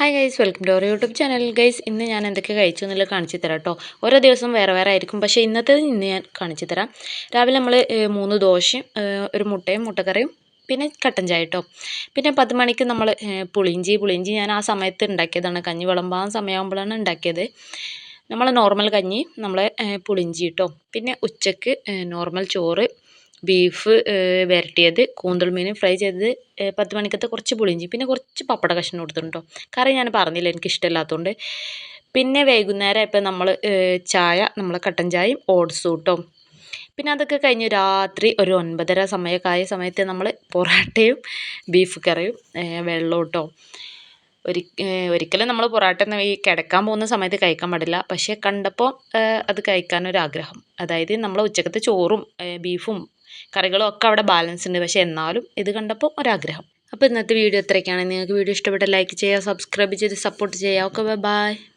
Hi guys welcome to our YouTube channel guys ഇന്ന് ഞാൻ എന്തൊക്കെ കഴിച്ചു എന്നുള്ളത് കാണിച്ചു തരാം കേട്ടോ ഓരോ ദിവസം വേറെ വേറെ ആയിരിക്കും പക്ഷേ ഇന്നത്തേത് ഇന്ന് ഞാൻ കാണിച്ചു തരാം. രാവിലെ നമ്മൾ മൂന്ന് ദോശയും ഒരു മുട്ടയും മുട്ടക്കറിയും പിന്നെ കട്ടൻ ചായ കേട്ടോ പിന്നെ പത്ത് മണിക്ക് നമ്മൾ പുളിഞ്ചി പുളിഞ്ചി ഞാൻ ആ സമയത്ത് ഉണ്ടാക്കിയതാണ്. കഞ്ഞി വിളമ്പാൻ സമയമാകുമ്പോഴാണ് ഉണ്ടാക്കിയത്. നമ്മൾ നോർമൽ കഞ്ഞി നമ്മൾ പുളിഞ്ചി കേട്ടോ പിന്നെ ഉച്ചയ്ക്ക് നോർമൽ ചോറ് ബീഫ് വരട്ടിയത് കൂന്തൽ മീൻ ഫ്രൈ ചെയ്തത് പത്ത് മണിക്കത്തെ കുറച്ച് പുളിഞ്ചി പിന്നെ കുറച്ച് പപ്പട കഷ്ണം കൊടുത്തിട്ടുണ്ട്? കേട്ടോ കറി ഞാൻ പറഞ്ഞില്ല എനിക്ക് ഇഷ്ടമില്ലാത്തതുകൊണ്ട് പിന്നെ വൈകുന്നേരം ഇപ്പം നമ്മൾ ചായ നമ്മൾ കട്ടൻ ചായയും ഓട്സും കേട്ടോ. പിന്നെ അതൊക്കെ കഴിഞ്ഞ് രാത്രി ഒരു ഒൻപതര സമയമൊക്കെ ആയ സമയത്ത് നമ്മൾ പൊറാട്ടയും ബീഫ് കറിയും വെള്ളവും കേട്ടോ. ഒരി ഒരിക്കലും നമ്മൾ പൊറാട്ട ഈ കിടക്കാൻ പോകുന്ന സമയത്ത് കഴിക്കാൻ പാടില്ല. പക്ഷേ കണ്ടപ്പോൾ അത് കഴിക്കാനൊരാഗ്രഹം. അതായത് നമ്മൾ ഉച്ചക്കത്തെ ചോറും ബീഫും കറികളും ഒക്കെ അവിടെ ബാലൻസ് ഉണ്ട്. പക്ഷേ എന്നാലും ഇത് കണ്ടപ്പോൾ ഒരാഗ്രഹം. അപ്പോൾ ഇന്നത്തെ വീഡിയോ ഇത്രയൊക്കെയാണ്. നിങ്ങൾക്ക് വീഡിയോ ഇഷ്ടപ്പെട്ട ലൈക്ക് ചെയ്യുക സബ്സ്ക്രൈബ് ചെയ്ത് സപ്പോർട്ട് ചെയ്യുക. Okay bye